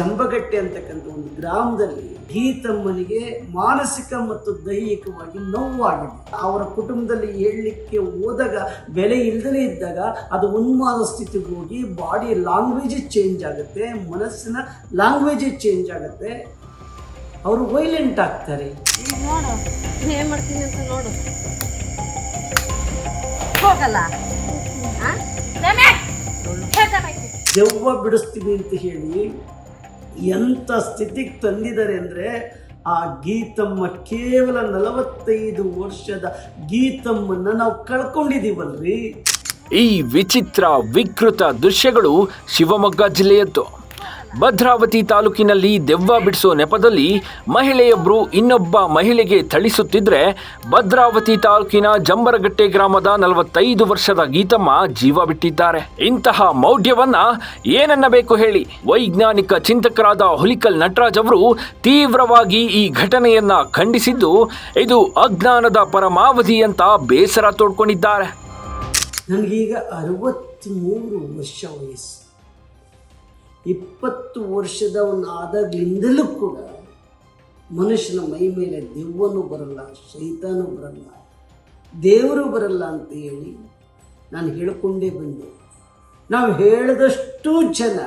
ಜಂಬಗಟ್ಟೆ ಅಂತಕ್ಕಂಥ ಒಂದು ಗ್ರಾಮದಲ್ಲಿ ಗೀತಮ್ಮನಿಗೆ ಮಾನಸಿಕ ಮತ್ತು ದೈಹಿಕವಾಗಿ ನೋವಾಗಿದೆ. ಅವರ ಕುಟುಂಬದಲ್ಲಿ ಹೇಳಲಿಕ್ಕೆ ಹೋದಾಗ ಬೆಲೆ ಇಲ್ಲದೇ ಇದ್ದಾಗ ಅದು ಉನ್ಮಾದ ಸ್ಥಿತಿಗೆ ಹೋಗಿ ಬಾಡಿ ಲ್ಯಾಂಗ್ವೇಜ್ ಚೇಂಜ್ ಆಗುತ್ತೆ ಮನಸ್ಸಿನ ಲ್ಯಾಂಗ್ವೇಜ್ ಚೇಂಜ್ ಆಗುತ್ತೆ. ಅವರು ವೈಲೆಂಟ್ ಆಗ್ತಾರೆ. ನೋಡು ಏನು ಮಾಡ್ತೀನಿ ಅಂತ ನೋಡು. ಹೋಗಲ್ಲ. ದೆವ್ವ ಬಿಡಿಸ್ತೀವಿ ಅಂತ ಹೇಳಿ ಎಂಥ ಸ್ಥಿತಿಗೆ ತಂದಿದ್ದಾರೆ ಅಂದರೆ ಆ ಗೀತಮ್ಮ ಕೇವಲ ನಲವತ್ತೈದು ವರ್ಷದ ಗೀತಮ್ಮನ್ನ ನಾವು ಕಳ್ಕೊಂಡಿದ್ದೀವಲ್ರಿ? ಈ ವಿಚಿತ್ರ, ವಿಕೃತ ದೃಶ್ಯಗಳು ಶಿವಮೊಗ್ಗ ಜಿಲ್ಲೆಯದ್ದು. ಭದ್ರಾವತಿ ತಾಲೂಕಿನಲ್ಲಿ ದೆವ್ವ ಬಿಡಿಸೋ ನೆಪದಲ್ಲಿ ಮಹಿಳೆಯೊಬ್ಬರು ಇನ್ನೊಬ್ಬ ಮಹಿಳೆಗೆ ಥಳಿಸುತ್ತಿದ್ರೆ ಭದ್ರಾವತಿ ತಾಲೂಕಿನ ಜಂಬರಗಟ್ಟೆ ಗ್ರಾಮದ ನಲವತ್ತೈದು ವರ್ಷದ ಗೀತಮ್ಮ ಜೀವ ಬಿಟ್ಟಿದ್ದಾರೆ. ಇಂತಹ ಮೌಢ್ಯವನ್ನ ಏನನ್ನಬೇಕು ಹೇಳಿ ವೈಜ್ಞಾನಿಕ ಚಿಂತಕರಾದ ಹುಲಿಕಲ್ ನಟರಾಜ್ ಅವರು ತೀವ್ರವಾಗಿ ಈ ಘಟನೆಯನ್ನ ಖಂಡಿಸಿದ್ದು ಇದು ಅಜ್ಞಾನದ ಪರಮಾವಧಿ ಅಂತ ಬೇಸರ ತೋಡ್ಕೊಂಡಿದ್ದಾರೆ. ನನಗೀಗ ಅರವತ್ತ್ಮೂರು ವರ್ಷ ವಯಸ್ಸು. ಇಪ್ಪತ್ತು ವರ್ಷದವನಾದಾಗ್ಲಿಂದಲೂ ಕೂಡ ಮನುಷ್ಯನ ಮೈ ಮೇಲೆ ದೆವ್ವನೂ ಬರಲ್ಲ, ಶೈತಾನೂ ಬರಲ್ಲ, ದೇವರು ಬರಲ್ಲ ಅಂತ ಹೇಳಿ ನಾನು ಹೇಳಿಕೊಂಡೇ ಬಂದೆ. ನಾವು ಹೇಳಿದಷ್ಟು ಜನ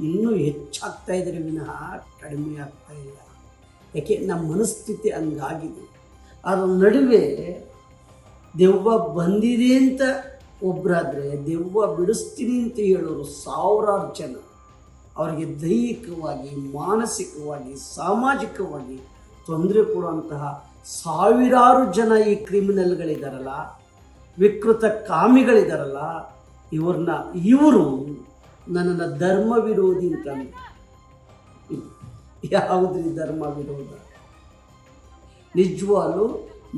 ಇನ್ನೂ ಹೆಚ್ಚಾಗ್ತಾ ಇದ್ದಾರೆ, ವಿನಃ ಕಡಿಮೆ ಆಗ್ತಾ ಇಲ್ಲ. ಯಾಕೆ? ನಮ್ಮ ಮನಸ್ಥಿತಿ ಹಂಗಾಗಿದೆ. ಅದರ ನಡುವೆ ದೆವ್ವ ಬಂದಿದೆ ಅಂತ ಒಬ್ಬರಾದರೆ ದೆವ್ವ ಬಿಡಿಸ್ತೀನಿ ಅಂತ ಹೇಳೋರು ಸಾವಿರಾರು ಜನ. ಅವರಿಗೆ ದೈಹಿಕವಾಗಿ, ಮಾನಸಿಕವಾಗಿ, ಸಾಮಾಜಿಕವಾಗಿ ತೊಂದರೆ ಕೊಡುವಂತಹ ಸಾವಿರಾರು ಜನ ಈ ಕ್ರಿಮಿನಲ್ಗಳಿದಾರಲ್ಲ, ವಿಕೃತ ಕಾಮಿಗಳಿದಾರಲ್ಲ, ಇವ್ರನ್ನ ಇವರು ನನ್ನನ್ನು ಧರ್ಮ ವಿರೋಧಿ ಅಂತಂದು ಯಾವುದ್ರಿ ಧರ್ಮ ವಿರೋಧ ನಿಜವಾಗ್ಲೂ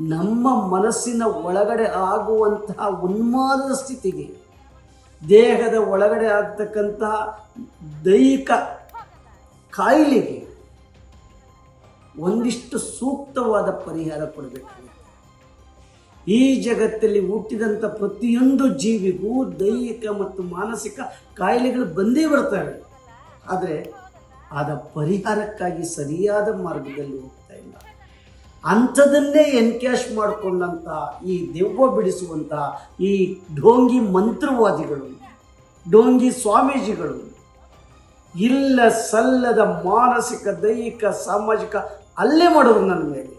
ನಮ್ಮ ಮನಸ್ಸಿನ ಒಳಗಡೆ ಆಗುವಂತಹ ಉನ್ಮಾದದ ಸ್ಥಿತಿಗೆ ದೇಹದ ಒಳಗಡೆ ಆಗ್ತಕ್ಕಂತಹ ದೈಹಿಕ ಕಾಯಿಲೆಗೆ ಒಂದಿಷ್ಟು ಸೂಕ್ತವಾದ ಪರಿಹಾರ ಕೊಡಬೇಕಾಗುತ್ತೆ ಈ ಜಗತ್ತಲ್ಲಿ ಹುಟ್ಟಿದಂಥ ಪ್ರತಿಯೊಂದು ಜೀವಿಗೂ ದೈಹಿಕ ಮತ್ತು ಮಾನಸಿಕ ಕಾಯಿಲೆಗಳು ಬಂದೇ ಬರ್ತವೆ. ಆದರೆ ಆದ ಪರಿಹಾರಕ್ಕಾಗಿ ಸರಿಯಾದ ಮಾರ್ಗದಲ್ಲಿ ಅಂಥದನ್ನೇ ಎನ್ಕ್ಯಾಶ್ ಮಾಡಿಕೊಂಡಂಥ ಈ ದೆವ್ವ ಬಿಡಿಸುವಂಥ ಈ ಢೋಂಗಿ ಮಂತ್ರವಾದಿಗಳು ಢೋಂಗಿ ಸ್ವಾಮೀಜಿಗಳು, ಇಲ್ಲ ಸಲ್ಲದ ಮಾನಸಿಕ, ದೈಹಿಕ, ಸಾಮಾಜಿಕ, ಅಲ್ಲೇ ಮಾಡೋರು ನನ್ನ ಮೇಲೆ.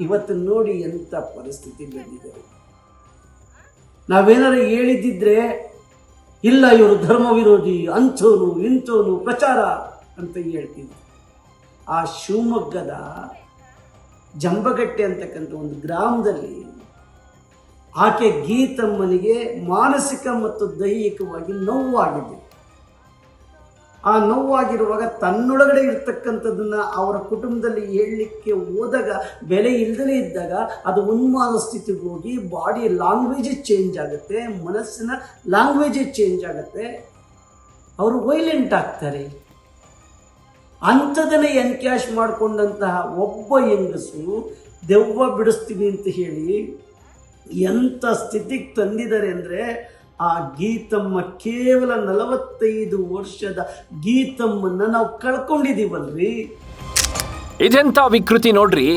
ಇವತ್ತು ನೋಡಿ ಎಂಥ ಪರಿಸ್ಥಿತಿ ಬಂದಿದೆ. ನಾವೇನಾರು ಹೇಳಿದ್ದಿದ್ರೆ, ಇಲ್ಲ, ಇವರು ಧರ್ಮ ವಿರೋಧಿ, ಅಂಥವನು, ಇಂಥವನು, ಪ್ರಚಾರ ಅಂತ ಹೇಳ್ತೀವಿ ಆ ಶಿವಮೊಗ್ಗದ ಜಂಬಗಟ್ಟೆ ಅಂತಕ್ಕಂಥ ಒಂದು ಗ್ರಾಮದಲ್ಲಿ ಆಕೆ ಗೀತಮ್ಮನಿಗೆ ಮಾನಸಿಕ ಮತ್ತು ದೈಹಿಕವಾಗಿ ನೋವಾಗಿದೆ ಆ ನೋವಾಗಿರುವಾಗ ತನ್ನೊಳಗಡೆ ಇರ್ತಕ್ಕಂಥದ್ದನ್ನ ಅವರ ಕುಟುಂಬದಲ್ಲಿ ಹೇಳಲಿಕ್ಕೆ ಹೋದಾಗ, ಬೆಲೆ ಇಲ್ಲದಲೇ ಇದ್ದಾಗ ಅದು ಉನ್ಮಾದ ಸ್ಥಿತಿಗೆ ಹೋಗಿ ಬಾಡಿ ಲ್ಯಾಂಗ್ವೇಜ್ ಚೇಂಜ್ ಆಗುತ್ತೆ, ಮನಸ್ಸಿನ ಲ್ಯಾಂಗ್ವೇಜ್ ಚೇಂಜ್ ಆಗುತ್ತೆ. ಅವರು ವೈಲೆಂಟ್ ಆಗ್ತಾರೆ. ಅಂಥದನ್ನೇ ಎನ್ಕ್ಯಾಶ್ ಮಾಡಿಕೊಂಡಂತಹ ಒಬ್ಬ ಹೆಂಗಸು, ದೆವ್ವ ಬಿಡಿಸ್ತೀವಿ ಅಂತ ಹೇಳಿ ಎಂಥ ಸ್ಥಿತಿಗೆ ತಂದಿದ್ದಾರೆ ಅಂದರೆ ಆ ಗೀತಮ್ಮ ಕೇವಲ ನಲವತ್ತೈದು ವರ್ಷದ ಗೀತಮ್ಮನ್ನ ನಾವು ಕಳ್ಕೊಂಡಿದ್ದೀವಲ್ರಿ. ಇದೆಂಥ ವಿಕೃತಿ ನೋಡ್ರಿ,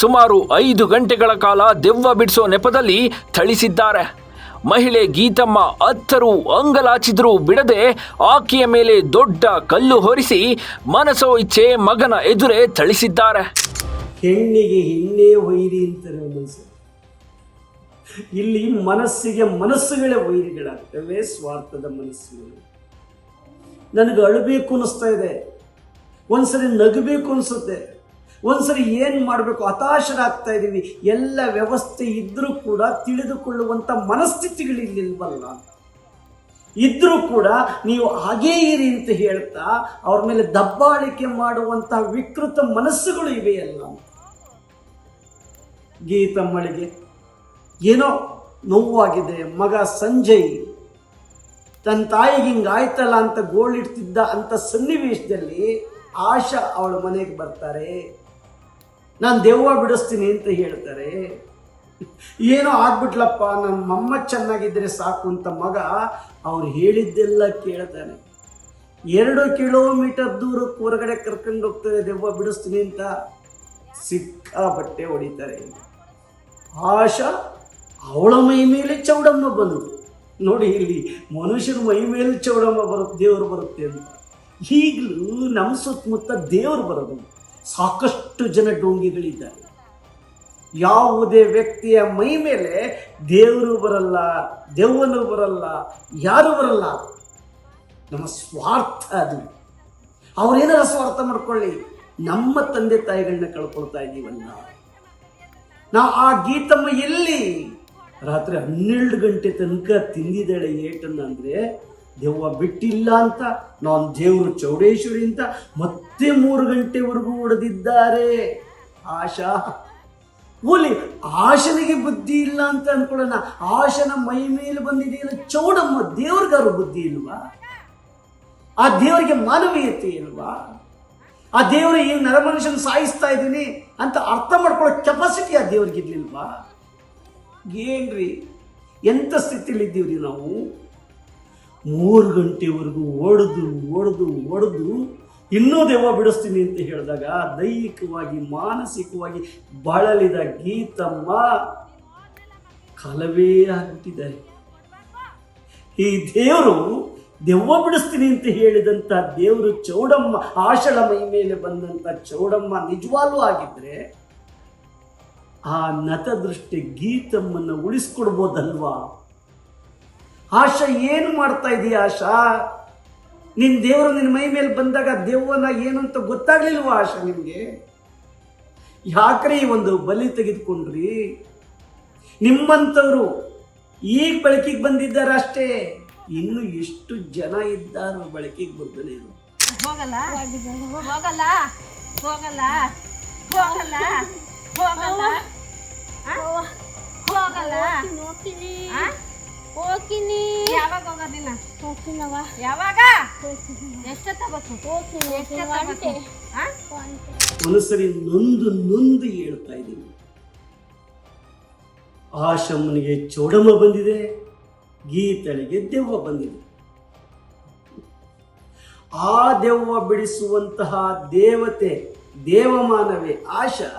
ಸುಮಾರು ಐದು ಗಂಟೆಗಳ ಕಾಲ ದೆವ್ವ ಬಿಡಿಸೋ ನೆಪದಲ್ಲಿ ಥಳಿಸಿದ್ದಾರೆ. ಮಹಿಳೆ ಗೀತಮ್ಮ ಅತ್ತರು ಅಂಗಲಾಚಿದ್ರು ಬಿಡದೆ ಆಕೆಯ ಮೇಲೆ ದೊಡ್ಡ ಕಲ್ಲು ಹೊರಿಸಿ ಮನಸೋ ಇಚ್ಛೆ ಮಗನ ಎದುರೇ ಥಳಿಸಿದ್ದಾರೆ. ಹೆಣ್ಣಿಗೆ ಹೆಣ್ಣೇ ವೈರಿ ಅಂತಾರೆ ಇಲ್ಲಿ ಮನಸ್ಸಿಗೆ ಮನಸ್ಸುಗಳೇ ವೈರಿಗಳಾಗ್ತವೆ, ಸ್ವಾರ್ಥದ ಮನಸ್ಸುಗಳು. ನನಗೆ ಅಳಬೇಕು ಅನ್ನಿಸ್ತಾ ಇದೆ. ಒಂದ್ಸರಿ ನಗಬೇಕು ಅನಿಸುತ್ತೆ. ಒಂದ್ಸರಿ ಏನು ಮಾಡಬೇಕು? ಹತಾಶರಾಗ್ತಾ ಇದ್ದೀವಿ. ಎಲ್ಲ ವ್ಯವಸ್ಥೆ ಇದ್ದರೂ ಕೂಡ ತಿಳಿದುಕೊಳ್ಳುವಂಥ ಮನಸ್ಥಿತಿಗಳಿಲ್ಲಿಲ್ವಲ್ಲ ಇದ್ದರೂ ಕೂಡ ನೀವು ಹಾಗೇ ಇರಿ ಅಂತ ಹೇಳ್ತಾ ಅವ್ರ ಮೇಲೆ ದಬ್ಬಾಳಿಕೆ ಮಾಡುವಂತಹ ವಿಕೃತ ಮನಸ್ಸುಗಳು ಇವೆಯಲ್ಲ? ಗೀತಮ್ಮಳಿಗೆ ಏನೋ ನೋವಾಗಿದೆ. ಮಗ ಸಂಜಯ್ ತನ್ನ ತಾಯಿಗೆ ಹಿಂಗಾಯ್ತಲ್ಲ ಅಂತ ಗೋಳಿಡ್ತಿದ್ದ ಅಂತ ಸನ್ನಿವೇಶದಲ್ಲಿ ಆಶಾ ಅವಳ ಮನೆಗೆ ಬರ್ತಾರೆ. ನಾನು ದೆವ್ವ ಬಿಡಿಸ್ತೀನಿ ಅಂತ ಹೇಳ್ತಾರೆ. ಏನೋ ಆಗ್ಬಿಟ್ಲಪ್ಪ ನನ್ನ ಅಮ್ಮ ಚೆನ್ನಾಗಿದ್ದರೆ ಸಾಕು ಅಂತ ಮಗ ಅವ್ರು ಹೇಳಿದ್ದೆಲ್ಲ ಕೇಳ್ತಾನೆ. ಎರಡು ಕಿಲೋಮೀಟರ್ ದೂರಕ್ಕೆ ಹೊರಗಡೆ ಕರ್ಕೊಂಡು ಹೋಗ್ತಾರೆ, ದೆವ್ವ ಬಿಡಿಸ್ತೀನಿ ಅಂತ. ಸಿಕ್ಕಾಬಟ್ಟೆ ಹೊಡಿತಾರೆ. ಆಶಾ, ಅವಳ ಮೈ ಮೇಲೆ ಚೌಡಮ್ಮ ಬಂದು. ನೋಡಿ ಇಲ್ಲಿ ಮನುಷ್ಯರ ಮೈ ಮೇಲೆ ಚೌಡಮ್ಮ ಬರುತ್ತೆ ದೇವರು ಬರುತ್ತೆ ಅಂತ. ಈಗಲೂ ನಮ್ಮ ಸುತ್ತಮುತ್ತ ದೇವರು ಬರೋದು. ಸಾಕಷ್ಟು ಜನ ಡೋಂಗಿಗಳಿದ್ದಾರೆ. ಯಾವುದೇ ವ್ಯಕ್ತಿಯ ಮೈ ಮೇಲೆ ದೇವರು ಬರಲ್ಲ ದೆವ್ವನು ಬರಲ್ಲ, ಯಾರು ಬರಲ್ಲ. ನಮ್ಮ ಸ್ವಾರ್ಥ ಅದು. ಅವ್ರೇನಾರ ಸ್ವಾರ್ಥ ಮಾಡ್ಕೊಳ್ಳಿ. ನಮ್ಮ ತಂದೆ ತಾಯಿಗಳನ್ನ ಕಳ್ಕೊಳ್ತಾ ಇದ್ದೀವಲ್ಲ ನಾವು ಆ ಗೀತಮ್ಮ ಎಲ್ಲಿ ರಾತ್ರಿ ಹನ್ನೆರಡು ಗಂಟೆ ತನಕ ತಿಂದಿದ್ದಾಳೆ ಏಟನ್ನ ಅಂದರೆ ದೆವ್ವ ಬಿಟ್ಟಿಲ್ಲ ಅಂತ, ನಾನು ದೇವರು ಚೌಡೇಶ್ವರಿ ಅಂತ ಮತ್ತೆ ಮೂರು ಗಂಟೆವರೆಗೂ ಹೊಡೆದಿದ್ದಾರೆ ಆಶಾ, ಓಲಿ ಆಶನಿಗೆ ಬುದ್ಧಿ ಇಲ್ಲ ಅಂತ ಅನ್ಕೊಳ್ಳೋಣ. ಆಶನ ಮೈ ಮೇಲೆ ಬಂದಿದೆಯಲ್ಲ ಚೌಡಮ್ಮ ದೇವ್ರಿಗಾರು ಬುದ್ಧಿ ಇಲ್ವಾ? ಆ ದೇವರಿಗೆ ಮಾನವೀಯತೆ ಇಲ್ವಾ? ಆ ದೇವರು ಈ ನರಮನುಷ್ಯನ ಸಾಯಿಸ್ತಾ ಇದ್ದೀನಿ ಅಂತ ಅರ್ಥ ಮಾಡ್ಕೊಳ್ಳೋ ಕೆಪಾಸಿಟಿ ಆ ದೇವ್ರಿಗೆ ಇರ್ಲಿಲ್ವಾ ಏನ್ರಿ ಎಂಥ ಸ್ಥಿತಿಲಿದ್ದೀವ್ರಿ ನಾವು? ಮೂರು ಗಂಟೆವರೆಗೂ ಓಡಿದು ಓಡಿದು ಓಡಿದು, ಇನ್ನೂ ದೆವ್ವ ಬಿಡಿಸ್ತೀನಿ ಅಂತ ಹೇಳಿದಾಗ ದೈಹಿಕವಾಗಿ, ಮಾನಸಿಕವಾಗಿ ಬಳಲಿದ ಗೀತಮ್ಮ ಕಲವೇ ಆಗಿಬಿಟ್ಟಿದ್ದಾರೆ ಈ ದೇವರು ದೆವ್ವ ಬಿಡಿಸ್ತೀನಿ ಅಂತ ಹೇಳಿದಂಥ ದೇವರು ಚೌಡಮ್ಮ ಆಷಳ ಮೈ ಮೇಲೆ ಬಂದಂಥ ಚೌಡಮ್ಮ ನಿಜವಾಗ್ಲೂ ಆಗಿದ್ರೆ ಆ ನತದೃಷ್ಟಿ ಗೀತಮ್ಮನ್ನು ಉಳಿಸ್ಕೊಡ್ಬೋದಲ್ವಾ? ಆಶಾ ಏನು ಮಾಡ್ತಾ ಇದೀಯ ಆಶಾ? ನಿನ್ನ ದೇವರು ನಿನ್ನ ಮೈ ಮೇಲೆ ಬಂದಾಗ ದೇವನ ಏನು ಅಂತ ಗೊತ್ತಾಗ್ಲಿಲ್ವ ಆಶಾ ನಿಮಗೆ? ಯಾಕ್ರಿ ಈ ಒಂದು ಬಲಿ ತೆಗೆದುಕೊಂಡ್ರಿ? ನಿಮ್ಮಂಥವ್ರು ಈಗ ಬಳಕೆಗೆ ಬಂದಿದ್ದಾರೆ ಅಷ್ಟೇ. ಇನ್ನು ಎಷ್ಟು ಜನ ಇದ್ದಾರೋ ಬಳಕೆಗೆ ಬರ್ದಲೇ ಹೋಗಲ್ಲ? ಹೋಗಲ್ಲ? ಹೋಗಲ್ಲ? ಹೋಗಲ್ಲ? ಹೋಗಲ್ಲ? ಹೋಗಲ್ಲ? ಹೋಗ್ತೀನಿ. ಯಾವಾಗ? ಹೋಗೋದ್ ನೀನು ಹೋಗ್ತೀನವ ಯಾವಾಗ ಹೋಗ್ತೀನಿ? ಮನಸ್ಸರಿ ನೊಂದು ನೊಂದು ಹೇಳ್ತಾ ಇದ್ದೀನಿ. ಆಶಮ್ಮನಿಗೆ ಚೋಡಮ್ಮ ಬಂದಿದೆ ಗೀತಳಿಗೆ ದೆವ್ವ ಬಂದಿದೆ. ಆ ದೆವ್ವ ಬಿಡಿಸುವಂತಹ ದೇವತೆ ದೇವಮಾನವೇ ಆಶಾ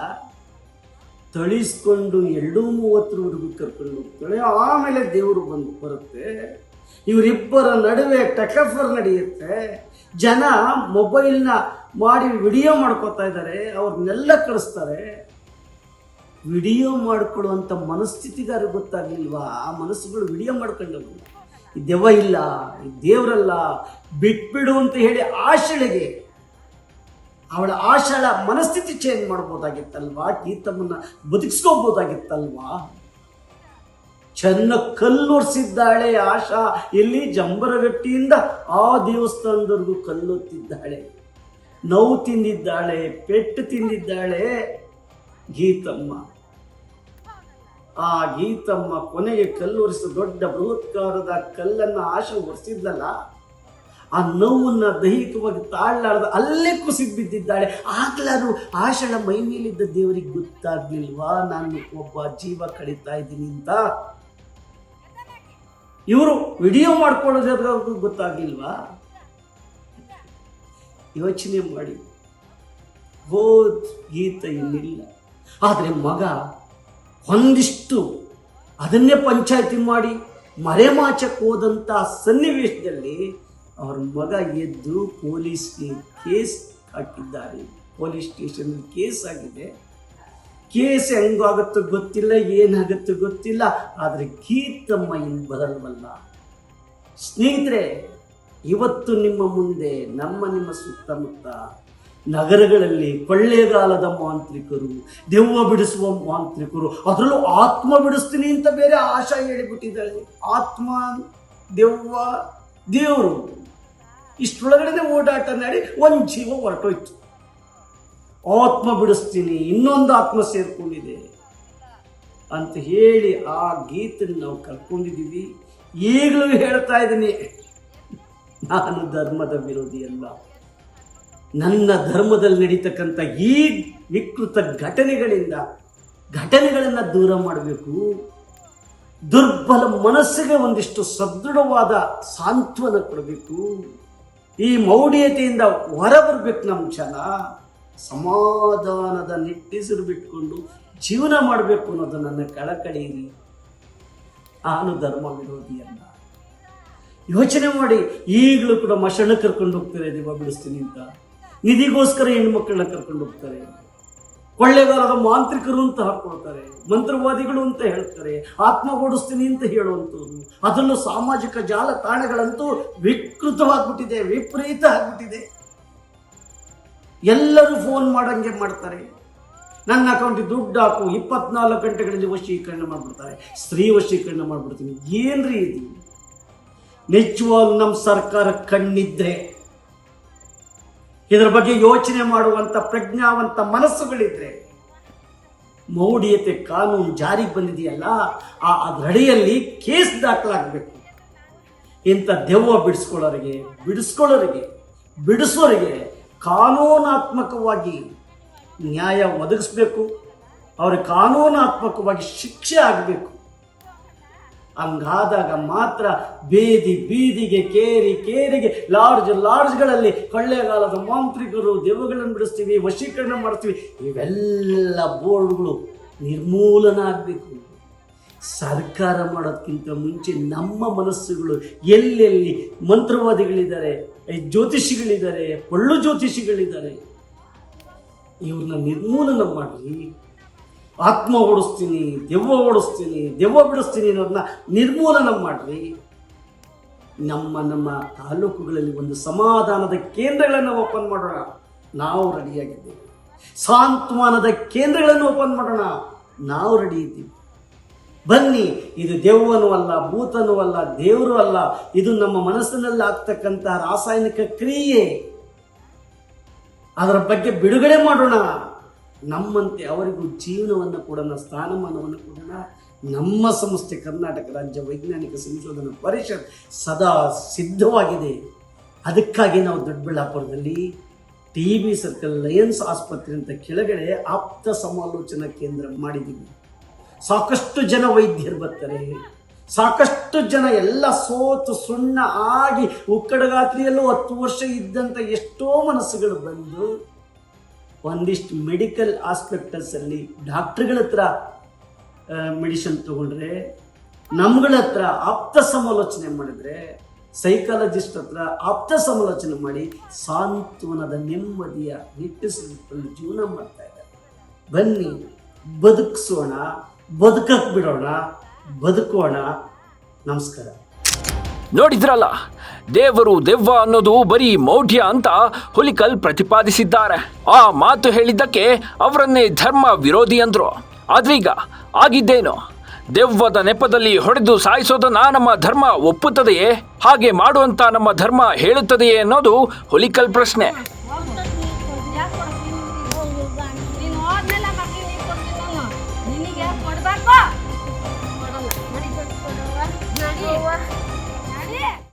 ತಳಿಸ್ಕೊಂಡು ಎರಡು ಮೂವತ್ತರವರೆಗೂ ಕರ್ಕೊಂಡು ಹೋಗ್ತಾಳೆ. ಆಮೇಲೆ ದೇವರು ಬಂದು ಬರುತ್ತೆ. ಇವರಿಬ್ಬರ ನಡುವೆ ಟಕಫರ್ ನಡೆಯುತ್ತೆ. ಜನ ಮೊಬೈಲ್ನ ಮಾಡಿ ವಿಡಿಯೋ ಮಾಡ್ಕೋತಾ ಇದ್ದಾರೆ. ಅವ್ರನ್ನೆಲ್ಲ ಕಳಿಸ್ತಾರೆ. ವಿಡಿಯೋ ಮಾಡಿಕೊಡುವಂಥ ಮನಸ್ಥಿತಿಗಾರು ಗೊತ್ತಾಗಲಿಲ್ವಾ? ಆ ಮನಸ್ಸುಗಳು ವಿಡಿಯೋ ಮಾಡ್ಕೊಂಡವು. ಈ ದೆವ್ವ ಇಲ್ಲ, ಈ ದೇವರಲ್ಲ, ಬಿಟ್ಬಿಡು ಅಂತ ಹೇಳಿ ಆಶಳೆಗೆ ಅವಳ ಆಶಳ ಮನಸ್ಥಿತಿ ಚೇಂಜ್ ಮಾಡ್ಬೋದಾಗಿತ್ತಲ್ವಾ? ಗೀತಮ್ಮನ್ನ ಬದುಕಿಸ್ಕೋಬೋದಾಗಿತ್ತಲ್ವಾ? ಚೆನ್ನ ಕಲ್ಲೊರ್ಸಿದ್ದಾಳೆ ಆಶಾ. ಇಲ್ಲಿ ಜಂಬರಗಟ್ಟಿಯಿಂದ ಆ ದೇವಸ್ಥಾನದವರೆಗೂ ಕಲ್ಲೊತ್ತಿದ್ದಾಳೆ. ನೋವು ತಿಂದಿದ್ದಾಳೆ, ಪೆಟ್ಟು ತಿಂದಿದ್ದಾಳೆ. ಗೀತಮ್ಮ. ಆ ಗೀತಮ್ಮ ಕೊನೆಗೆ ಕಲ್ಲು ಒರೆಸಿದ ದೊಡ್ಡ ಬೃಹತ್ಕಾರದ ಕಲ್ಲನ್ನು ಆಶೆ ಒರೆಸಿದ್ದಲ್ಲ ಆ ನೋವನ್ನು ದೈಹಿಕವಾಗಿ ತಾಳ್ಲಾರ್ದ ಅಲ್ಲೇ ಕುಸಿದು ಬಿದ್ದಿದ್ದಾಳೆ. ಆಗ್ಲಾರು ಆಶಳ ಮೈ ಮೇಲಿದ್ದ ದೇವರಿಗೆ ಗೊತ್ತಾಗ್ಲಿಲ್ವಾ? ನಾನು ಒಬ್ಬ ಜೀವ ಕಳೀತಾ ಇದ್ದೀನಿ ಅಂತ. ಇವರು ವಿಡಿಯೋ ಮಾಡ್ಕೊಳ್ಳೋದ್ರಾಗೂ ಗೊತ್ತಾಗಿಲ್ವಾ? ಯೋಚನೆ ಮಾಡಿ. ಹೋದ್ ಗೀತ ಇನ್ನಿಲ್ಲ ಆದರೆ ಮಗ ಒಂದಿಷ್ಟು ಅದನ್ನೇ ಪಂಚಾಯತಿ ಮಾಡಿ ಮರೆಮಾಚಕ್ಕೆ ಹೋದಂಥ ಸನ್ನಿವೇಶದಲ್ಲಿ ಅವ್ರ ಮಗ ಎದ್ದು ಪೊಲೀಸ್ಗೆ ಕೇಸ್ ಹಾಕಿದ್ದಾರೆ. ಪೊಲೀಸ್ ಸ್ಟೇಷನ್ ಕೇಸ್ ಆಗಿದೆ. ಕೇಸ್ ಹೆಂಗಾಗುತ್ತೋ ಗೊತ್ತಿಲ್ಲ, ಏನಾಗುತ್ತೋ ಗೊತ್ತಿಲ್ಲ, ಆದರೆ ಕೀರ್ತಮ್ಮ ಇನ್ನು ಬದಲವಲ್ಲ ಸ್ನೇಹಿತರೆ, ಇವತ್ತು ನಿಮ್ಮ ಮುಂದೆ ನಮ್ಮ ನಿಮ್ಮ ಸುತ್ತಮುತ್ತ ನಗರಗಳಲ್ಲಿ ಕೊಳ್ಳೇಗಾಲದ ಮಾಂತ್ರಿಕರು, ದೆವ್ವ ಬಿಡಿಸುವ ಮಾಂತ್ರಿಕರು, ಅದರಲ್ಲೂ ಆತ್ಮ ಬಿಡಿಸ್ತೀನಿ ಅಂತ ಬೇರೆ ಆಶಾ ಹೇಳಿಬಿಟ್ಟಿದ್ದಾಳೆ ಆತ್ಮ, ದೆವ್ವ, ದೇವರು. ಇಷ್ಟೊಳಗಡೆ ಓಡಾಟ ಮಾಡಿ ಒಂದು ಜೀವ ಹೊರಟೋಯ್ತು. ಆತ್ಮ ಬಿಡಿಸ್ತೀನಿ, ಇನ್ನೊಂದು ಆತ್ಮ ಸೇರ್ಕೊಂಡಿದೆ ಅಂತ ಹೇಳಿ ಆ ಗೀತನ್ನು ನಾವು ಕರ್ಕೊಂಡಿದ್ದೀವಿ. ಈಗಲೂ ಹೇಳ್ತಾ ಇದ್ದೀನಿ, ನಾನು ಧರ್ಮದ ವಿರೋಧಿ ಅಲ್ಲ ನನ್ನ ಧರ್ಮದಲ್ಲಿ ನಡೀತಕ್ಕಂಥ ಈ ವಿಕೃತ ಘಟನೆಗಳಿಂದ, ಘಟನೆಗಳನ್ನು ದೂರ ಮಾಡಬೇಕು. ದುರ್ಬಲ ಮನಸ್ಸಿಗೆ ಒಂದಿಷ್ಟು ಸದೃಢವಾದ ಸಾಂತ್ವನ ಕೊಡಬೇಕು. ಈ ಮೌಢ್ಯತೆಯಿಂದ ಹೊರಬರ್ಬೇಕು ನಮ್ಮ ಜನ. ಸಮಾಧಾನದ ನಿಟ್ಟಿಸಿರು ಬಿಟ್ಕೊಂಡು ಜೀವನ ಮಾಡಬೇಕು ಅನ್ನೋದು ನನ್ನ ಕಳಕಳಿಯಿರಿ ನಾನು ಧರ್ಮ ವಿರೋಧಿಯಲ್ಲ. ಯೋಚನೆ ಮಾಡಿ ಈಗಲೂ ಕೂಡ ಮಶಣ ಕರ್ಕೊಂಡು ಹೋಗ್ತಾರೆ ದಿವ ಬಿಡಿಸ್ತೀನಿ ಅಂತ. ನಿಧಿಗೋಸ್ಕರ ಮಕ್ಕಳನ್ನ ಕರ್ಕೊಂಡು ಹೋಗ್ತಾರೆ. ಕೊಳ್ಳೆಗಾಲದ ಮಾಂತ್ರಿಕರು ಅಂತ ಹಾಕೊಳ್ತಾರೆ, ಮಂತ್ರವಾದಿಗಳು ಅಂತ ಹೇಳ್ತಾರೆ, ಆತ್ಮ ಓಡಿಸ್ತೀನಿ ಅಂತ ಹೇಳುವಂಥವ್ರು. ಅದನ್ನು ಸಾಮಾಜಿಕ ಜಾಲತಾಣಗಳಂತೂ ವಿಕೃತವಾಗ್ಬಿಟ್ಟಿದೆ, ವಿಪರೀತ ಆಗ್ಬಿಟ್ಟಿದೆ. ಎಲ್ಲರೂ ಫೋನ್ ಮಾಡೋಂಗೆ ಮಾಡ್ತಾರೆ. ನನ್ನ ಅಕೌಂಟಿಗೆ ದುಡ್ಡು ಹಾಕು, ಇಪ್ಪತ್ನಾಲ್ಕು ಗಂಟೆಗಳಲ್ಲಿ ವಶೀಕರಣ ಮಾಡಿಬಿಡ್ತಾರೆ. ಸ್ತ್ರೀ ವಶೀಕರಣ ಮಾಡಿಬಿಡ್ತೀನಿ. ಏನ್ರಿ ಇದು? ನಿಜವಾಗ್ಲೂ ನಮ್ಮ ಸರ್ಕಾರ ಕಣ್ಣಿದ್ರೆ. ಇದರ ಬಗ್ಗೆ ಯೋಚನೆ ಮಾಡುವಂಥ ಪ್ರಜ್ಞಾವಂತ ಮನಸ್ಸುಗಳಿದ್ರೆ. ಮೌಢ್ಯತೆ ಕಾನೂನು ಜಾರಿಗೆ ಬಂದಿದೆಯಲ್ಲ, ಆ ಅದರಡಿಯಲ್ಲಿ ಕೇಸ್ ದಾಖಲಾಗಬೇಕು. ಇಂಥ ದೆವ್ವ ಬಿಡಿಸ್ಕೊಳ್ಳೋರಿಗೆ ಬಿಡಿಸ್ಕೊಳ್ಳೋರಿಗೆ, ಬಿಡಿಸೋರಿಗೆ ಕಾನೂನಾತ್ಮಕವಾಗಿ ನ್ಯಾಯ ಒದಗಿಸ್ಬೇಕು. ಅವರು ಕಾನೂನಾತ್ಮಕವಾಗಿ ಶಿಕ್ಷೆ ಆಗಬೇಕು. ಹಂಗಾದಾಗ ಮಾತ್ರ ಬೀದಿ ಬೀದಿಗೆ ಕೇರಿ ಕೇರಿಗೆ ಲಾಡ್ಜ್ ಲಾಡ್ಜ್ಗಳಲ್ಲಿ ಕೊಳ್ಳೆಗಾಲದ ಮಾಂತ್ರಿಕರು ದೆವ್ವಗಳನ್ನು ಬಿಡಿಸ್ತೀವಿ, ವಶೀಕರಣ ಮಾಡ್ತೀವಿ. ಇವೆಲ್ಲ ಬೋರ್ಡ್ಗಳು ನಿರ್ಮೂಲನ ಆಗಬೇಕು ಸರ್ಕಾರ ಮಾಡೋದಕ್ಕಿಂತ ಮುಂಚೆ ನಮ್ಮ ಮನಸ್ಸುಗಳು ಎಲ್ಲೆಲ್ಲಿ ಮಂತ್ರವಾದಿಗಳಿದ್ದಾರೆ ಜ್ಯೋತಿಷಿಗಳಿದ್ದಾರೆ ಪೊಳ್ಳು ಜ್ಯೋತಿಷಿಗಳಿದ್ದಾರೆ. ಇವ್ರನ್ನ ನಿರ್ಮೂಲನ ಮಾಡಿ ಆತ್ಮ ಓಡಿಸ್ತೀನಿ, ದೆವ್ವ ಓಡಿಸ್ತೀನಿ, ದೆವ್ವ ಬಿಡಿಸ್ತೀನಿ ಅನ್ನೋದನ್ನ ನಿರ್ಮೂಲನ ಮಾಡ್ರಿ. ನಮ್ಮ ನಮ್ಮ ತಾಲೂಕುಗಳಲ್ಲಿ ಒಂದು ಸಮಾಧಾನದ ಕೇಂದ್ರಗಳನ್ನು ಓಪನ್ ಮಾಡೋಣ. ನಾವು ರೆಡಿಯಾಗಿದ್ದೇವೆ ಸಾಂತ್ವನದ ಕೇಂದ್ರಗಳನ್ನು ಓಪನ್ ಮಾಡೋಣ. ನಾವು ರೆಡಿ ಇದ್ದೀವಿ. ಬನ್ನಿ, ಇದು ದೆವ್ವನೂ ಅಲ್ಲ, ಭೂತನೂ ಅಲ್ಲ, ದೇವರು ಅಲ್ಲ, ಇದು ನಮ್ಮ ಮನಸ್ಸಿನಲ್ಲಿ ಆಗ್ತಕ್ಕಂತಹ ರಾಸಾಯನಿಕ ಕ್ರಿಯೆ. ಅದರ ಬಗ್ಗೆ ಬಿಡುಗಡೆ ಮಾಡೋಣ. ನಮ್ಮಂತೆ ಅವರಿಗೂ ಜೀವನವನ್ನು ಕೊಡೋಣ, ಸ್ಥಾನಮಾನವನ್ನು ಕೊಡೋಣ. ನಮ್ಮ ಸಂಸ್ಥೆ ಕರ್ನಾಟಕ ರಾಜ್ಯ ವೈಜ್ಞಾನಿಕ ಸಂಶೋಧನಾ ಪರಿಷತ್ ಸದಾ ಸಿದ್ಧವಾಗಿದೆ. ಅದಕ್ಕಾಗಿ ನಾವು ದೊಡ್ಡಬಳ್ಳಾಪುರದಲ್ಲಿ ಟಿ ಬಿ ಸರ್ಕಲ್ ಲಯನ್ಸ್ ಆಸ್ಪತ್ರೆ ಅಂತ ಕೆಳಗಡೆ ಆಪ್ತ ಸಮಾಲೋಚನಾ ಕೇಂದ್ರ ಮಾಡಿದ್ದೀವಿ. ಸಾಕಷ್ಟು ಜನ ವೈದ್ಯರು ಬರ್ತಾರೆ. ಸಾಕಷ್ಟು ಜನ ಎಲ್ಲ ಸೋತು ಸುಣ್ಣ ಆಗಿ ಉಕ್ಕಡಗಾತ್ರಿಯಲ್ಲೂ ಹತ್ತು ವರ್ಷ ಇದ್ದಂಥ ಎಷ್ಟೋ ಮನಸ್ಸುಗಳು ಬಂದು ಒಂದಿಷ್ಟು ಮೆಡಿಕಲ್ ಆಸ್ಪೆಕ್ಟಲ್ಸಲ್ಲಿ ಡಾಕ್ಟ್ರುಗಳ ಹತ್ರ ಮೆಡಿಸಿನ್ ತಗೊಂಡ್ರೆ, ನಮ್ಗಳ ಹತ್ರ ಆಪ್ತ ಸಮಾಲೋಚನೆ ಮಾಡಿದ್ರೆ, ಸೈಕಾಲಜಿಸ್ಟ್ ಹತ್ರ ಆಪ್ತ ಸಮಾಲೋಚನೆ ಮಾಡಿ ಸಾಂತ್ವನದ ನೆಮ್ಮದಿಯ ನಿಟ್ಟಿಸಿಕೊಂಡು ಜೀವನ ಮಾಡ್ತಾ ಇದ್ದಾರೆ. ಬನ್ನಿ, ಬದುಕಿಸೋಣ. ಬದುಕಕ್ಕೆ ಬಿಡೋಣ, ಬದುಕೋಣ. ನಮಸ್ಕಾರ. ನೋಡಿದ್ರಲ್ಲ, ದೇವರು ದೆವ್ವ ಅನ್ನೋದು ಬರೀ ಮೌಢ್ಯ ಅಂತ ಹುಲಿಕಲ್ ಪ್ರತಿಪಾದಿಸಿದ್ದಾರೆ. ಆ ಮಾತು ಹೇಳಿದ್ದಕ್ಕೆ ಅವರನ್ನೇ ಧರ್ಮ ವಿರೋಧಿ ಅಂದ್ರು. ಆದ್ರೀಗ ಆಗಿದ್ದೇನು? ದೆವ್ವದ ನೆಪದಲ್ಲಿ ಹೊಡೆದು ಸಾಯಿಸೋದನ್ನ ನಮ್ಮ ಧರ್ಮ ಒಪ್ಪುತ್ತದೆಯೇ? ಹಾಗೆ ಮಾಡುವಂತ ನಮ್ಮ ಧರ್ಮ ಹೇಳುತ್ತದೆಯೇ ಅನ್ನೋದು ಹುಲಿಕಲ್ ಪ್ರಶ್ನೆ.